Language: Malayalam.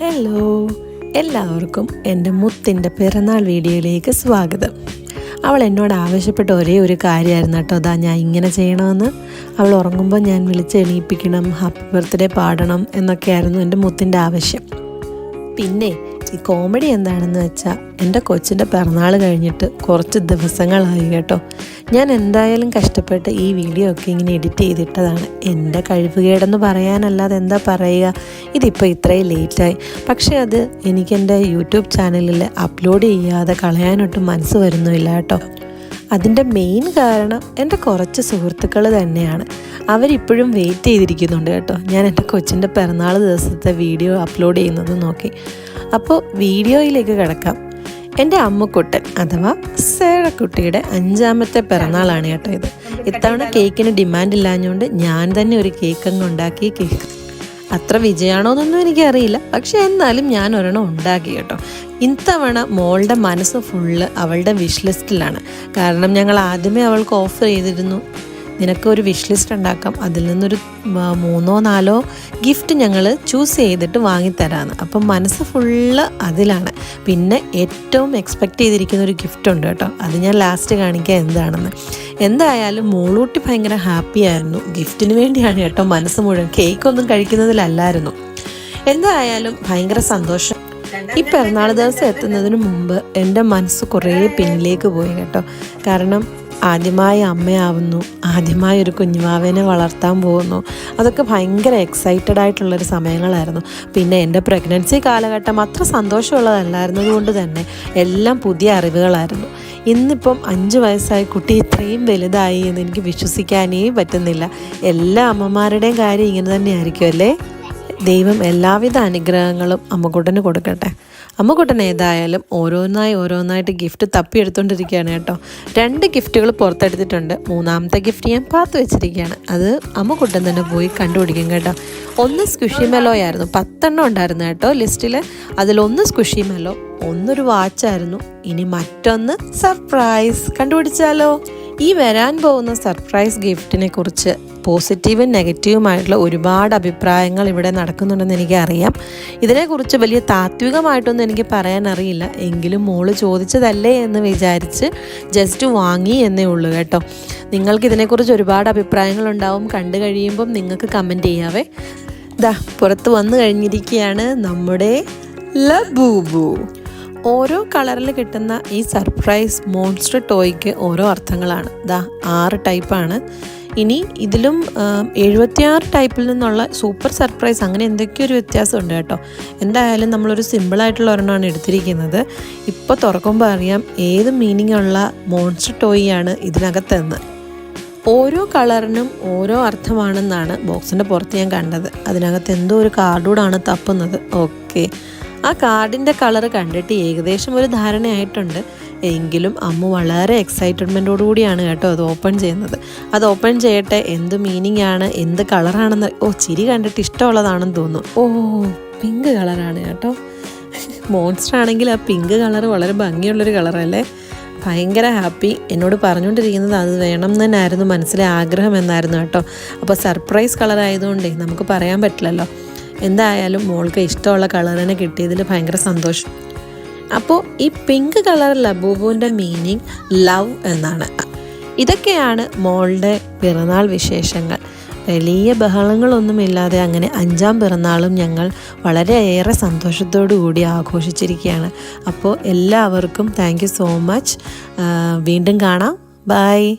ഹലോ എല്ലാവർക്കും എന്റെ മുത്തിന്റെ പിറന്നാൾ വീഡിയോയിലേക്ക് സ്വാഗതം. അവൾ എന്നോട് ആവശ്യപ്പെട്ട ഒരേ ഒരു കാര്യമായിരുന്നു കേട്ടോ. അതാ ഞാൻ ഇങ്ങനെ ചെയ്യണമെന്ന്. അവൾ ഉറങ്ങുമ്പോൾ ഞാൻ വിളിച്ച് എണീപ്പിക്കണം ഹാപ്പി ബർത്ത്ഡേ പാടണം എന്നൊക്കെയായിരുന്നു എന്റെ മുത്തിന്റെ ആവശ്യം. പിന്നെ ഈ കോമഡി എന്താണെന്ന് വെച്ചാൽ എന്റെ കൊച്ചിന്റെ പിറന്നാൾ കഴിഞ്ഞിട്ട് കുറച്ച് ദിവസങ്ങളായി കേട്ടോ. ഞാൻ എന്തായാലും കഷ്ടപ്പെട്ട് ഈ വീഡിയോ ഒക്കെ ഇങ്ങനെ എഡിറ്റ് ചെയ്തിട്ടതാണ് എന്റെ കഴിവുകേടെന്ന് പറയാനല്ലാതെ എന്താ പറയുക? ഇതിപ്പോൾ ഇത്രയും ലേറ്റായി. പക്ഷേ അത് എനിക്കെന്റെ യൂട്യൂബ് ചാനലിൽ അപ്ലോഡ് ചെയ്യാതെ കളയാനൊട്ടും മനസ്സ് വരുന്നുമില്ല കേട്ടോ. അതിന്റെ മെയിൻ കാരണം എന്റെ കുറച്ച് സുഹൃത്തുക്കൾ തന്നെയാണ്. അവരിപ്പോഴും വെയിറ്റ് ചെയ്തിരിക്കുന്നുണ്ട് കേട്ടോ. ഞാൻ എന്റെ കൊച്ചിന്റെ പിറന്നാൾ ദിവസത്തെ വീഡിയോ അപ്ലോഡ് ചെയ്യുന്നത് നോക്കി. അപ്പോൾ വീഡിയോയിലേക്ക് കിടക്കാം. എന്റെ അമ്മക്കുട്ടൻ അഥവാ സേഴക്കുട്ടിയുടെ അഞ്ചാമത്തെ പിറന്നാളാണ് കേട്ടോ ഇത്. ഇത്തവണ കേക്കിന് ഡിമാൻഡ് ഇല്ലാഞ്ഞുകൊണ്ട് ഞാൻ തന്നെ ഒരു കേക്ക് അങ്ങ് ഉണ്ടാക്കി കേക്ക്. അത്ര വിജയമാണോന്നൊന്നും എനിക്കറിയില്ല. പക്ഷെ എന്നാലും ഞാൻ ഒരെണ്ണം ഉണ്ടാക്കി കേട്ടോ. ഇത്തവണ മോളുടെ മനസ്സ് ഫുള്ള് അവളുടെ വിഷ് ലിസ്റ്റിലാണ് കാരണം ഞങ്ങൾ ആദ്യമേ അവൾക്ക് ഓഫർ ചെയ്തിരുന്നു. നിനക്ക് ഒരു വിഷ് ലിസ്റ്റ് ഉണ്ടാക്കാം. അതിൽ നിന്നൊരു മൂന്നോ നാലോ ഗിഫ്റ്റ് ഞങ്ങൾ ചൂസ് ചെയ്തിട്ട് വാങ്ങിത്തരാമെന്ന് അപ്പം മനസ്സ് ഫുള്ള് അതിലാണ്. പിന്നെ ഏറ്റവും എക്സ്പെക്റ്റ് ചെയ്തിരിക്കുന്ന ഒരു ഗിഫ്റ്റ് ഉണ്ട് കേട്ടോ. അത് ഞാൻ ലാസ്റ്റ് കാണിക്കുക എന്താണെന്ന്. എന്തായാലും മോളൂട്ടി ഭയങ്കര ഹാപ്പി ആയിരുന്നു. ഗിഫ്റ്റിന് വേണ്ടിയാണ് കേട്ടോ മനസ്സ് മുഴുവൻ കേക്കൊന്നും കഴിക്കുന്നതിലല്ലായിരുന്നു. എന്തായാലും ഭയങ്കര സന്തോഷം. ഈ പിറന്നാൾ ദിവസം എത്തുന്നതിന് മുമ്പ് എന്റെ മനസ്സ് കുറേ പിന്നിലേക്ക് പോയി കേട്ടോ. കാരണം ആദ്യമായി അമ്മയാവുന്നു ആദ്യമായി ഒരു കുഞ്ഞുമാവേനെ വളർത്താൻ പോകുന്നു. അതൊക്കെ ഭയങ്കര എക്സൈറ്റഡ് ആയിട്ടുള്ളൊരു സമയങ്ങളായിരുന്നു. പിന്നെ എന്റെ പ്രഗ്നൻസി കാലഘട്ടം അത്ര സന്തോഷമുള്ളതല്ലായിരുന്നത് കൊണ്ട് തന്നെ എല്ലാം പുതിയ അറിവുകളായിരുന്നു. ഇന്നിപ്പം അഞ്ച് വയസ്സായി കുട്ടി ഇത്രയും വലുതായി എന്ന് എനിക്ക് വിശ്വസിക്കാനേ പറ്റുന്നില്ല. എല്ലാ അമ്മമാരുടെയും കാര്യം ഇങ്ങനെ തന്നെയായിരിക്കും അല്ലേ? ദൈവം എല്ലാവിധ അനുഗ്രഹങ്ങളും അമ്മക്കുട്ടന് കൊടുക്കട്ടെ. അമ്മക്കുട്ടൻ ഏതായാലും ഓരോന്നായി ഓരോന്നായിട്ട് ഗിഫ്റ്റ് തപ്പിയെടുത്തോണ്ടിരിക്കുകയാണ് കേട്ടോ. രണ്ട് ഗിഫ്റ്റുകൾ പുറത്തെടുത്തിട്ടുണ്ട്. മൂന്നാമത്തെ ഗിഫ്റ്റ് ഞാൻ പാത്തു വെച്ചിരിക്കുകയാണ്. അത് അമ്മക്കുട്ടൻ തന്നെ പോയി കണ്ടുപിടിക്കും കേട്ടോ. ഒന്ന് സ്ക്വിഷി മെലോ ആയിരുന്നു. പത്തെണ്ണം ഉണ്ടായിരുന്നു കേട്ടോ ലിസ്റ്റിൽ അതിലൊന്ന് സ്ക്വിഷി മെലോ ഒന്നൊരു വാച്ചായിരുന്നു ഇനി മറ്റൊന്ന് സർപ്രൈസ് കണ്ടുപിടിച്ചാലോ? ഈ വരാൻ പോകുന്ന സർപ്രൈസ് ഗിഫ്റ്റിനെ കുറിച്ച് പോസിറ്റീവും നെഗറ്റീവുമായിട്ടുള്ള ഒരുപാട് അഭിപ്രായങ്ങൾ ഇവിടെ നടക്കുന്നുണ്ടെന്ന് എനിക്കറിയാം. ഇതിനെക്കുറിച്ച് വലിയ താത്വികമായിട്ടൊന്നും എനിക്ക് പറയാനറിയില്ല. എങ്കിലും മോൾ ചോദിച്ചതല്ലേ എന്ന് വിചാരിച്ച് ജസ്റ്റ് വാങ്ങി എന്നേ ഉള്ളൂ കേട്ടോ. നിങ്ങൾക്ക് ഇതിനെക്കുറിച്ച് ഒരുപാട് അഭിപ്രായങ്ങളുണ്ടാവും കണ്ടു കഴിയുമ്പം നിങ്ങൾക്ക് കമന്റ് ചെയ്യാവേ. ദാ പുറത്ത് വന്നു കഴിഞ്ഞിരിക്കുകയാണ് നമ്മുടെ ലബൂബു. ഓരോ കളറിൽ കിട്ടുന്ന ഈ സർപ്രൈസ് മോൺസ്റ്റർ ടോയ്ക്ക് ഓരോ അർത്ഥങ്ങളാണ്. ദാ ആറ് ടൈപ്പാണ് ഇനി ഇതിലും എഴുപത്തിയാറ് ടൈപ്പിൽ നിന്നുള്ള സൂപ്പർ സർപ്രൈസ് അങ്ങനെ എന്തൊക്കെയോ ഒരു വ്യത്യാസമുണ്ട് കേട്ടോ. എന്തായാലും നമ്മളൊരു സിമ്പിളായിട്ടുള്ള ഒരെണ്ണമാണ് എടുത്തിരിക്കുന്നത്. ഇപ്പോൾ തുറക്കുമ്പോൾ അറിയാം ഏത് മീനിങ് ഉള്ള മോൺസ്റ്റർ ടോയിയാണ് ഇതിനകത്തെന്ന്. ഓരോ കളറിനും ഓരോ അർത്ഥമാണെന്നാണ് ബോക്സിന്റെ പുറത്ത് ഞാൻ കണ്ടത്. അതിനകത്ത് എന്തോ ഒരു കാർഡൂടാണ് തപ്പുന്നത്. ഓക്കെ ആ കാർഡിന്റെ കളർ കണ്ടിട്ട് ഏകദേശം ഒരു ധാരണയായിട്ടുണ്ട്. എങ്കിലും അമ്മ വളരെ എക്സൈറ്റ്മെന്റോടു കൂടിയാണ് കേട്ടോ അത് ഓപ്പൺ ചെയ്യുന്നത്. അത് ഓപ്പൺ ചെയ്യട്ടെ എന്ത് മീനിങ് ആണ് എന്ത് കളറാണെന്ന് ഓ ചിരി കണ്ടിട്ട് ഇഷ്ടമുള്ളതാണെന്ന് തോന്നുന്നു. ഓ പിങ്ക് കളറാണ് കേട്ടോ. മോൺസ്റ്റർ ആണെങ്കിൽ ആ പിങ്ക് കളർ വളരെ ഭംഗിയുള്ളൊരു കളറല്ലേ? ഭയങ്കര ഹാപ്പി എന്നോട് പറഞ്ഞുകൊണ്ടിരിക്കുന്നത് അത് വേണം തന്നെയായിരുന്നു മനസ്സിലെ ആഗ്രഹം എന്നായിരുന്നു കേട്ടോ. അപ്പോൾ സർപ്രൈസ് കളർ ആയതുകൊണ്ടേ നമുക്ക് പറയാൻ പറ്റില്ലല്ലോ. എന്തായാലും മോൾക്ക് ഇഷ്ടമുള്ള കളർ തന്നെ കിട്ടിയതിൽ ഭയങ്കര സന്തോഷം. അപ്പോൾ ഈ പിങ്ക് കളർ ലബൂബുവിന്റെ മീനിങ് ലവ് എന്നാണ്. ഇതൊക്കെയാണ് മോളുടെ പിറന്നാൾ വിശേഷങ്ങൾ. വലിയ ബഹളങ്ങളൊന്നുമില്ലാതെ അങ്ങനെ അഞ്ചാം പിറന്നാളും ഞങ്ങൾ വളരെയേറെ സന്തോഷത്തോടു കൂടി ആഘോഷിച്ചിരിക്കുകയാണ്. അപ്പോൾ എല്ലാവർക്കും താങ്ക് സോ മച്ച് വീണ്ടും കാണാം. ബൈ